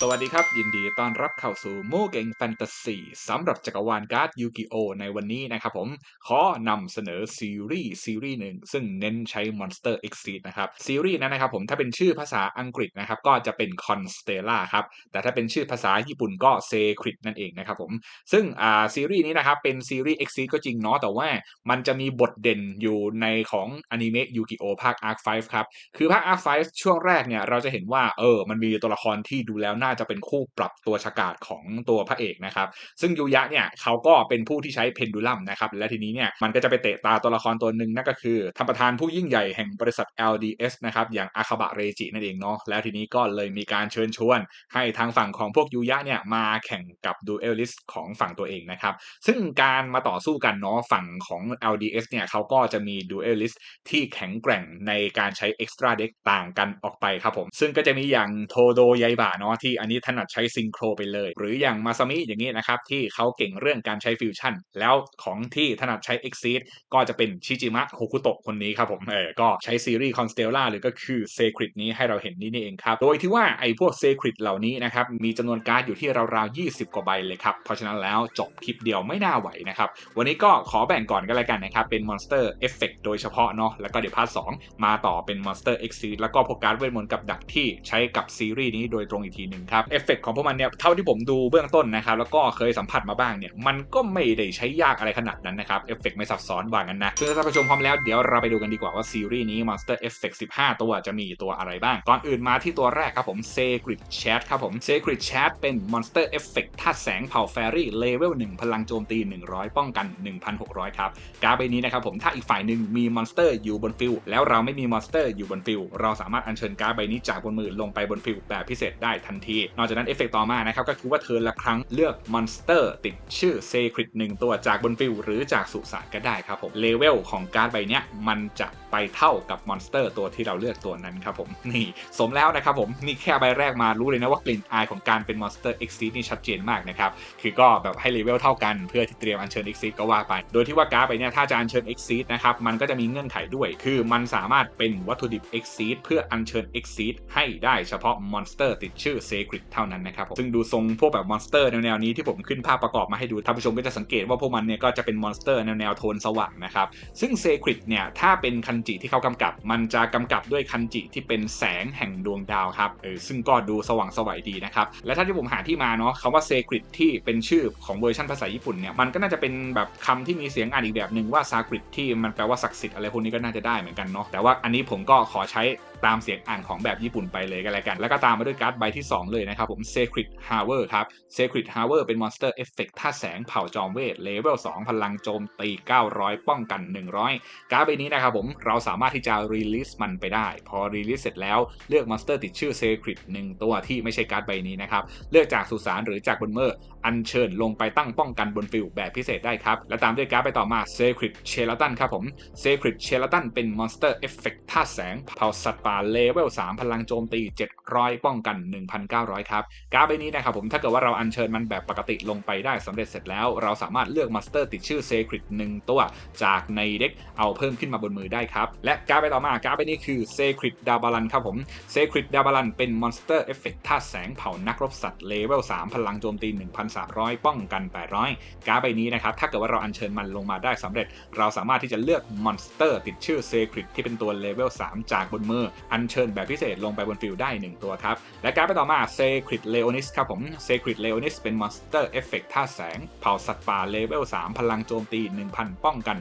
สวัสดีครับ ยินดีต้อนรับเข้าสู่โมเกงแฟนตาซีสำหรับจักรวาลการ์ดยูกิโอในวันนี้นะครับผม ขอนำเสนอซีรีส์ซีรีส์หนึ่ง ซึ่งเน้นใช้ Monster Exceed นะครับ ซีรีส์นั้นนะครับผมถ้าเป็นชื่อภาษาอังกฤษนะครับ ก็จะเป็น Constella ครับ แต่ถ้าเป็นชื่อภาษาญี่ปุ่นก็ Secret นั่นเองนะครับผม ซึ่งอ่าซีรีส์นี้นะครับ เป็นซีรีส์ Exceed ก็จริงเนาะแต่ว่ามันจะมีบทเด่นอยู่ในของอนิเมะยูกิโอภาค Arc 5ครับคือภาค Arc 5ช่วงแรกเนี่ยเราจะเห็นว่าเออมันมีตัวละครที่ดูแล้วน่าจะเป็นคู่ปรับตัวฉกาจของตัวพระเอกนะครับ ซึ่งยูยะเนี่ยเขาก็เป็นผู้ที่ใช้เพนดูลัมนะครับ และทีนี้เนี่ยมันก็จะไปเตะตาตัวละครตัวหนึ่งนั่นก็คือท่านประธานผู้ยิ่งใหญ่แห่งบริษัท LDS นะครับอย่างอาคาบะเรจินั่นเองเนาะแล้วทีนี้ก็เลยมีการเชิญชวน ให้ทางฝั่งของพวกยูยะเนี่ยมาแข่งกับดูเอลลิสของฝั่งตัวเองนะครับซึ่งการมาต่อสู้กันเนาะฝั่งของ LDS เนี่ยเขาก็จะมีดูเอลลิสที่แข็งแกร่งในการใช้ Extra Deck ต่างกันออกไปครับผม ซึ่งก็จะมีอย่างโทโดยายบะเนาะที่อันนี้ถนัดใช้ซิงโครไปเลย หรืออย่างมาซามิอย่างนี้นะครับที่เขาเก่งเรื่องการใช้ฟิวชั่น แล้วของที่ถนัดใช้ Exceed ก็จะเป็นชิจิมะโฮคุโตะคนนี้ครับผมเออก็ใช้ซีรีส์ Constella หรือก็คือ Secret นี้ให้เราเห็นนี่นี่เองครับ โดยที่ว่าไอ้พวก Secret เหล่านี้นะครับมีจำนวนการ์ดอยู่ที่ราวๆ20 กว่าใบเลยครับ เพราะฉะนั้นแล้วจบคลิปเดียวไม่น่าไหวนะครับ วันนี้ก็ขอแบ่งก่อนกันเลยกันนะครับ เป็น Monster Effect โดยเฉพาะเนาะแล้วก็เดี๋ยวพาร์ท2มาต่อเป็น Monster Exceed แล้วก็พวกการ์ดเวทมนต์กับดักที่ใช้กับซีรีส์นี้โดยตรงอีกทีหนึ่งครับเอฟเฟกของพวกมันเนี่ยเท่าที่ผมดูเบื้องต้นนะครับแล้วก็เคยสัมผัสมาบ้างเนี่ยมันก็ไม่ได้ใช้ยากอะไรขนาดนั้นนะครับเอฟเฟกไม่ซับซ้อนว่างั้นนะซึ่งถ้าท่านผู้ชมพร้อมแล้วเดี๋ยวเราไปดูกันดีกว่าว่าซีรีส์นี้ Monster Effect 15 ตัวจะมีตัวอะไรบ้าง ก่อนอื่นมาที่ตัวแรกครับผม Secret Chat ครับผม Secret Chat เป็น Monster Effect ธาตุแสงเผ่าแฟรี่เลเวล1 พลังโจมตี 100 ป้องกัน 1,600 ครับการ์ดใบนี้นะครับผมถ้าอีกฝ่ายหนึ่งมีมอนสเตอร์อยู่บนฟิลแล้วเราไม่มีมอนสเตอร์อยู่บนฟิลเราสามารถอัญเชิญการ์ดใบนี้จากบนมือลงไปบนฟิลแบบพิเศษได้ทันทีนอกจากนั้นเอฟเฟกต่อมานะครับก็คือว่าเธอละครั้งเลือกมอนสเตอร์ติดชื่อเซคริตหนึ่งตัวจากบนฟิลหรือจากสุสานก็ได้ครับผมเลเวลของการ์ดใบเนี้ยมันจะ ไปเท่ากับมอนสเตอร์ตัวที่เราเลือกตัวนั้นครับผมนี่สมแล้วนะครับผมนี่แค่ใบแรกมารู้เลยนะว่ากลิ่นอายของการเป็นมอนสเตอร์ Exceed นี่ชัดเจนมากนะครับคือก็แบบให้เลเวลเท่ากันเพื่อที่เตรียมอัญเชิญ Exceed ก็ว่าไป โดยที่ว่าการ์ดใบเนี้ยถ้าจะอัญเชิญ Exceed นะครับมันก็จะมีเงื่อนไขด้วย คือมันสามารถเป็นวัตถุดิบ Exceed เพื่ออัญเชิญ Exceed ให้ได้เฉพาะมอนสเตอร์ติดชื่อ Secret เท่านั้นนะครับผมซึ่งดูทรงพวกแบบมอนสเตอร์แนวๆนี้ที่ผมขึ้นภาพประกอบมาให้ดูท่านผู้ชมก็จะสังเกตว่าพวกมันเนี่ยก็จะเป็นมอนสเตอร์แนวๆโทนสว่างนะครับซึ่ง Secret เนี่ยถ้าเป็นคันจิที่เขากำกับ มันจะกำกับด้วยคันจิที่เป็นแสงแห่งดวงดาวครับเออซึ่งก็ดูสว่างสวัยดีนะครับ และถ้าที่ผมหาที่มาเนาะคำว่าเซกริตที่เป็นชื่อของเวอร์ชันภาษาญี่ปุ่นเนี่ยมันก็น่าจะเป็นแบบคำที่มีเสียงอ่านอีกแบบหนึ่งว่าซากริตที่มันแปลว่าศักดิ์สิทธิ์อะไรพวกนี้ก็น่าจะได้เหมือนกันเนาะแต่ว่าอันนี้ผมก็ขอใช้ ตามเสียงอ่านของแบบญี่ปุ่นไปเลยกันแล้วกัน แล้วก็ตามมาด้วยการ์ดใบที่ 2 เลยนะครับผม Secret Harbour ครับ Secret Harbour เป็นมอนสเตอร์เอฟเฟกต์ท่าแสงเผ่าจอมเวทเลเวล2 พลังโจมตี 900 ป้องกัน 100 การ์ดใบนี้นะครับผมเราสามารถที่จะรีลิสมันไปได้ พอรีลิสเสร็จแล้วเลือกมอนสเตอร์ติดชื่อ Secret 1ตัวที่ไม่ใช่การ์ดใบนี้นะครับเลือกจากสุสานหรือจากบนเมอร์อัญเชิญลงไปตั้งป้องกันบนฟิลแบบพิเศษได้ครับและตามด้วยการ์ดไปต่อมา Secret Skeleton ครับผม Secret Skeleton เป็นมอนสเตอร์เอฟเฟกต์ท่าแสงเผ่าสัตว์ป่าเลเวล3พลังโจมตี 700 ป้องกัน 1,900 ครับ การ์ดใบนี้นะครับผมถ้าเกิดว่าเราอัญเชิญมันแบบปกติลงไปได้สำเร็จเสร็จแล้ว เราสามารถเลือกมอนสเตอร์ติดชื่อ Secret 1ตัวจากในเด็กเอาเพิ่มขึ้นมาบนมือได้ครับ และการ์ดไปต่อมาการ์ดใบนี้คือ Secret d a b a l a n ครับผม Secret d a b a l a n เป็นมอนสเตอร์เอฟเฟกต์ท่าแสงเผ่านักรบสัตว์เลเวล3พลังโจมตี 1,300 ป้องกัน 800 การ์ดใบนี้นะครับถ้าเกิดว่าเราอัญเชิญมันลงมาได้สำเร็จ เราสามารถที่จะเลือกมอนสเตอร์ติดชื่อ Secret ที่เป็นตัวเลเวล3จากบนมืออัญเชิญแบบพิเศษลงไปบนฟิลได้ 1 ตัวครับ และการ์ดไปต่อมา Secret Leonis ครับผม Secret Leonis เป็นมอนสเตอร์เอฟเฟกต์ท่าแสง เผ่าสัตว์ป่าเลเวล 3 พลังโจมตี 1,000 ป้องกัน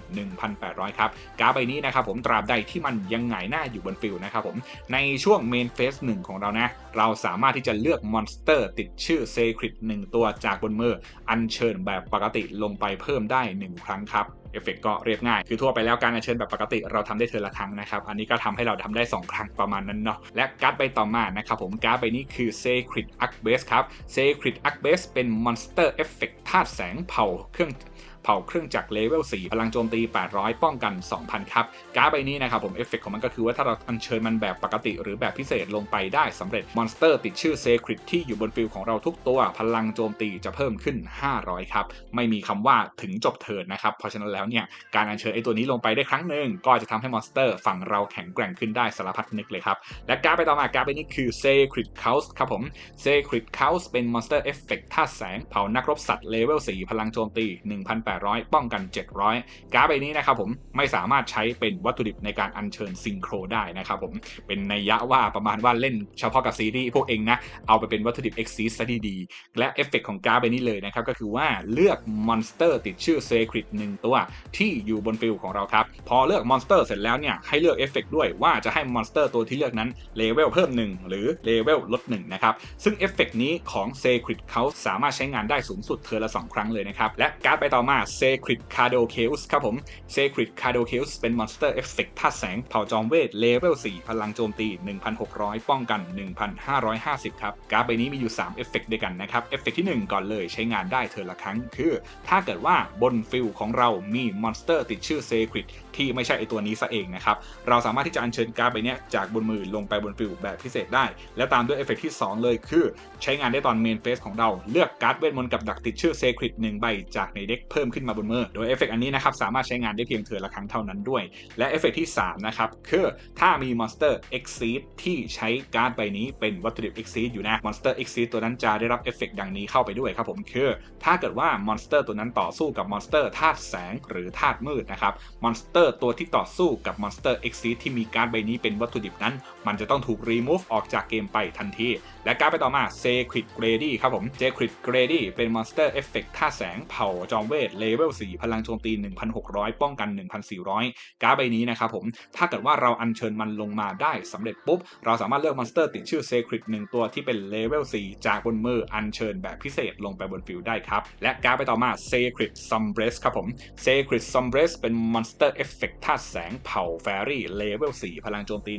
1,800 ครับ การ์ดใบนี้นะครับผมตราบใดที่มันยังไงหน้าอยู่บนฟิลนะครับผมในช่วงเมนเฟสหนึ่งของเรานะ เราสามารถที่จะเลือกมอนสเตอร์ติดชื่อ Secret 1ตัวจากบนมืออัญเชิญแบบปกติลงไปเพิ่มได้ 1 ครั้งครับ เอฟเฟกก็เรียบง่าย คือทั่วไปแล้วการอัญเชิญแบบปกติเราทำได้เทอละครั้งนะครับ อันนี้ก็ทำให้เราทำได้ 2 ครั้งประมาณนั้นเนาะ และการ์ดใบต่อมานะครับผม การ์ดใบนี้คือ Sacred Arc Base ครับ Sacred Arc Base เป็น Monster Effect ธาตุแสงเผาเครื่อง เผาเครื่องจักรเลเวล 4 พลังโจมตี 800 ป้องกัน 2,000 ครับการ์ดใบนี้นะครับผมเอฟเฟกของมันก็คือว่าถ้าเราอัญเชิญมันแบบปกติ หรือแบบพิเศษลงไปได้สำเร็จมอนสเตอร์ติดชื่อเซคริตที่อยู่บนฟิลของเราทุกตัว พลังโจมตีจะเพิ่มขึ้น 500 ครับไม่มีคำว่าถึงจบเทิร์นนะครับเพราะฉะนั้นแล้วเนี่ยการอัญเชิญไอ้ตัวนี้ลงไปได้ครั้งหนึ่งก็จะทำให้มอนสเตอร์ฝั่งเราแข็งแกร่งขึ้นได้สารพัดนึกเลยครับและการ์ดไปต่อมาการ์ดใบนี้คือ Sacred Cows ครับผม Sacred Cows เป็นมอนสเตอร์เอฟเฟกต์ธาตุแสงเผานักรบสัตว์เลเวล4พลังโจมตี1,800ป้องกัน 700 การ์ดใบนี้นะครับผมไม่สามารถใช้เป็นวัตถุดิบในการอัญเชิญซิงโครได้นะครับผมเป็นนัยยะว่าประมาณว่าเล่นเฉพาะกับซีรีส์พวกเองนะ เอาไปเป็นวัตถุดิบ Exist ซะดีๆและเอฟเฟกต์ของการ์ดใบนี้เลยนะครับก็คือว่าเลือกมอนสเตอร์ติดชื่อ Sacred หนึ่งตัวที่อยู่บนฟิลของเราครับพอเลือกมอนสเตอร์เสร็จแล้วเนี่ยให้เลือกเอฟเฟกต์ด้วยว่าจะให้มอนสเตอร์ตัวที่เลือกนั้นเลเวลเพิ่ม 1 หรือเลเวลลด1นะครับซึ่งเอฟเฟกต์นี้ของ Sacred เขาสามารถใช้งานได้สูงสุดเทอร์ละ 2 ครั้งเลยนะครับและการ์ดไปต่อมา Sacred Cado Chaos ครับผม Sacred Cado Chaos เป็นมอนสเตอร์เอฟเฟกต์ธาตุแสงเผ่าจอมเวทเลเวล 4 พลังโจมตี 1,600 ป้องกัน 1,550 ครับ การ์ดใบนี้มีอยู่ 3 เอฟเฟกต์ด้วยกันนะครับ เอฟเฟกต์ที่ 1 ก่อนเลยใช้งานได้เทอละครั้ง คือ ถ้าเกิดว่าบนฟิลของเรามีมอนสเตอร์ติดชื่อ Sacred ที่ไม่ใช่ไอตัวนี้ซะเองนะครับ เราสามารถที่จะอัญเชิญการ์ดใบนี้จากบนมือลงไปบนฟิลแบบพิเศษได้ และตามด้วยเอฟเฟกต์ที่ 2 เลยคือ ใช้งานได้ตอนเมนเฟสของเราเลือกการ์ดเวทมนต์กับดักติดชื่อ Sacred 1ใบจากในเด็กเพิ่มขึ้นมาบนมือ โดยเอฟเฟกต์อันนี้นะครับสามารถใช้งานได้เพียงเทอละครั้งเท่านั้นด้วย และเอฟเฟกต์ที่ 3 นะครับ คือถ้ามีมอนสเตอร์ Exceed ที่ใช้การ์ดใบนี้เป็นวัตถุดิบ Exceed อยู่นะมอนสเตอร์ Exceed ตัวนั้นจะได้รับเอฟเฟกต์ดังนี้เข้าไปด้วยครับผมคือ ถ้าเกิดว่ามอนสเตอร์ตัวนั้นต่อสู้กับมอนสเตอร์ธาตุแสงหรือธาตุมืดนะครับมอนสเตอร์ตัวที่ต่อสู้กับมอนสเตอร์ Exceed ที่มีการ์ดใบนี้เป็นวัตถุดิบนั้น มันจะต้องถูก remove ออกจากเกมไปทันที และการไปต่อมา Sacred Grady ครับผม Sacred Grady เป็นมอนสเตอร์เอฟเฟกต์ธาแสงเผ่าจอมเวทเลเวล4พลังโจมตี 1,600 ป้องกัน 1,400 การ์ดใบนี้นะครับผม ถ้าเกิดว่าเราอัญเชิญมันลงมาได้สำเร็จปุ๊บ เราสามารถเลือกมอนสเตอร์ติดชื่อ Sacred 1ตัวที่เป็นเลเวล4จากบนมืออัญเชิญแบบพิเศษลงไปบนฟิลได้ครับ และการ์ดไปต่อมา Sacred Sunbreast ครับผม Sacred Sunbreast เป็นมอนสเตอร์เอฟเฟกต์ธาแสงเผ่าแฟรี่เลเวล4พลังโจมตี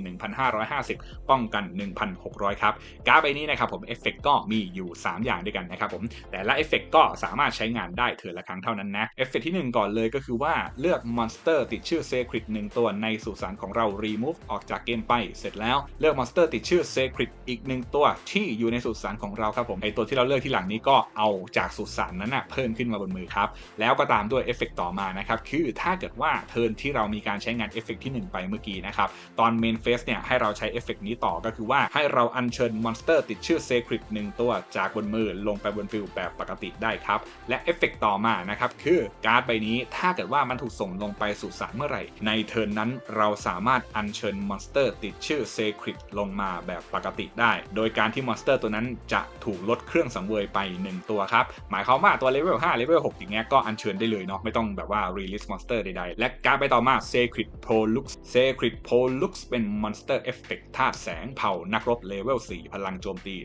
1,550 ป้องกัน 1,600 ครับการ์ดใบนี้นะครับผมเอฟเฟกก็มีอยู่ 3 อย่างด้วยกันนะครับผมแต่ละเอฟเฟกก็สามารถใช้งานได้เถือละครั้งเท่านั้นนะเอฟเฟกที่ 1 ก่อนเลยก็คือว่าเลือกมอนสเตอร์ติดชื่อ Sacred 1ตัวในสุสานของเรา remove ออกจากเกมไป เสร็จแล้วเลือกมอนสเตอร์ติดชื่อ Sacred อีก1ตัวที่อยู่ในสุสานของเราครับผมไอตัวที่เราเลือกที่หลังนี้ก็เอาจากสุสานนั้นนะเพิ่มขึ้นมาบนมือครับแล้วก็ตามด้วยเอฟเฟกต่อมานะครับคือถ้าเกิดว่าเทิร์นที่เรามีการใช้งานเอฟเฟกที่ 1 ไปเมื่อกี้นะครับตอนเมนเฟสเนี่ยให้เราใช้เอฟเฟกนี้ต่อก็คือว่าให้เราอัญเชิญมอนสเตอร์ติดชื่อ Sacred 1ตัวจากบนมือลงไปบนฟิลแบบปกติได้ครับ และเอฟเฟกต่อมานะครับ คือการ์ดใบนี้ถ้าเกิดว่ามันถูกส่งลงไปสู่สารเมื่อไหร่ ในเทิร์นนั้นเราสามารถอัญเชิญมอนสเตอร์ติดชื่อ Sacred ลงมาแบบปกติได้ โดยการที่มอนสเตอร์ตัวนั้นจะถูกลดเครื่องสังเวยไป 1 ตัวครับ หมายความว่าตัวเลเวล5เลเวล6อย่างเงี้ยก็อัญเชิญได้เลยเนาะไม่ต้องแบบว่า release monster ใดๆและการ์ดไปต่อมา Sacred Pollux Sacred Pollux เป็น monster effect ธาตุแสงเผานักรบเลเวล4พลังโจมตี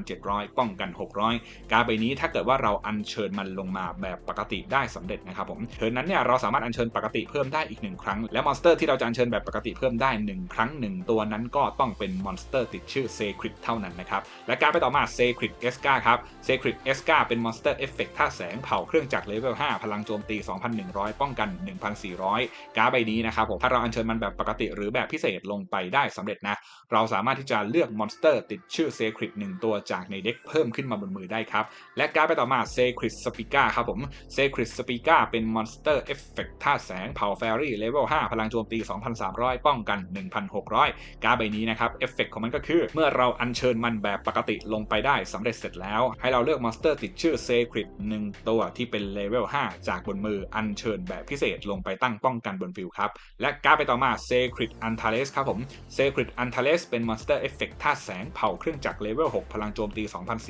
1,700 ป้องกัน 600 การ์ดใบนี้ถ้าเกิดว่าเราอัญเชิญมันลงมาแบบปกติได้สำเร็จนะครับผมเทินนั้นเนี่ยเราสามารถอัญเชิญปกติเพิ่มได้อีก 1 ครั้ง และมอนสเตอร์ที่เราจะอัญเชิญแบบปกติเพิ่มได้ 1 ครั้ง 1 ตัวนั้นก็ต้องเป็นมอนสเตอร์ติดชื่อ Sacred เท่านั้นนะครับ และการไปต่อมา Sacred Esca ครับ Sacred Esca เป็น monster effect ธาตุแสงเผาเครื่องจักรเลเวล5พลังโจมตี 2,100 ป้องกัน 1,400 การ์ดใบนี้นะครับผมถ้าเราอัญเชิญมันแบบปกติหรือแบบพิเศษลงไปได้สำเร็จนะเราสามารถที่จะเลือกมอนสเตอร์ติดชื่อ Sacred 1ตัวจากในเด็กเพิ่มขึ้นมาบนมือได้ครับ และการ์ดไปต่อมา Sacred Spica ครับผม Sacred Spica เป็น monster effect ธาตุแสงเผา Fairy เลเวล5พลังโจมตี 2,300 ป้องกัน 1,600 การ์ดใบนี้นะครับเอฟเฟกของมันก็คือ เมื่อเราอัญเชิญมันแบบปกติลงไปได้สำเร็จเสร็จแล้ว ให้เราเลือกมอนสเตอร์ติดชื่อ Sacred 1ตัวที่เป็นเลเวล5จากบนมืออัญเชิญแบบพิเศษลงไปตั้งป้องกันบนฟิลครับและการ์ดไปต่อมา Sacred Antares ครับผม Sacred Antares เป็น Monster Effect ธาตุแสงเผาเครื่องจักรเลเวล 6 พลังโจมตี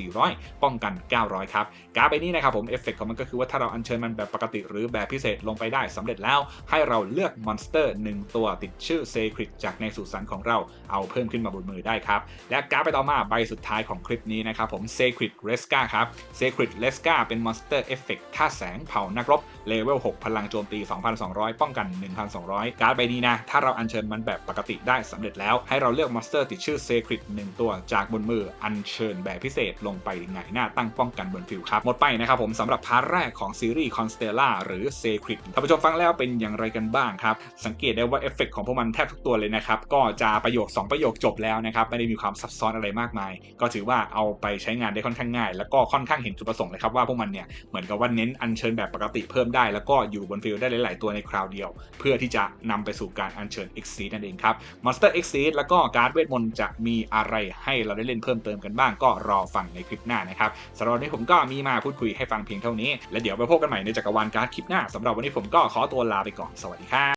2,400 ป้องกัน 900 ครับ การ์ดใบนี้นะครับผมเอฟเฟกของมันก็คือว่าถ้าเราอัญเชิญมันแบบปกติหรือแบบพิเศษลงไปได้สำเร็จแล้ว ให้เราเลือกมอนสเตอร์ 1 ตัวติดชื่อ Sacred จากในสุสานของเราเอาเพิ่มขึ้นมาบนมือได้ครับ และการไปต่อมาใบสุดท้ายของคลิปนี้นะครับผม Sacred Reska ครับ Sacred Reska เป็น Monster Effect ธาตุแสงเผานักรบเลเวล 6 พลังโจมตี 2,200 ป้องกัน 1,200 การ์ดใบนี้นะ ถ้าเราอัญเชิญมันแบบปกติได้สำเร็จแล้ว ให้เราเลือกมอนสเตอร์ติดชื่อ Sacred 1ตัวจากบนมืออัญเชิญแบบพิเศษลงไปหงหน้าตั้งป้องกันบนฟิลครับ หมดไปนะครับผมสำหรับพาร์ทแรกของซีรีส์คอนสเตล่าหรือเซคริตท่านผู้ชมฟังแล้วเป็นอย่างไรกันบ้างครับ สังเกตได้ว่าเอฟเฟกของพวกมันแทบทุกตัวเลยนะครับ ก็จะประโยค 2 ประโยคจบแล้วนะครับ ไม่ได้มีความซับซ้อนอะไรมากมาย ก็ถือว่าเอาไปใช้งานได้ค่อนข้างง่าย แล้วก็ค่อนข้างเห็นจุดประสงค์เลยครับว่าพวกมันเนี่ยเหมือนกับว่าเน้นอัญเชิญแบบปกติเพิ่มได้ แล้วก็อยู่บนฟิลได้หลาย ๆ ตัวในคราวเดียว เพื่อที่จะนำไปสู่การอัญเชิญ Exceed นั่นเองครับ Monster Exceed แล้วก็การ์ดเวทมนต์จะมีอะไรให้เราได้เล่นเพิ่มเติมกันบ้างก็รอฟังในคลิปหน้านะครับสำหรับวันนี้ผมก็มีมาพูดคุยให้ฟังเพียงเท่านี้ และเดี๋ยวไปพบกันใหม่ในจักรวาลการ์ดคลิปหน้าสำหรับวันนี้ผมก็ขอตัวลาไปก่อนสวัสดีครับ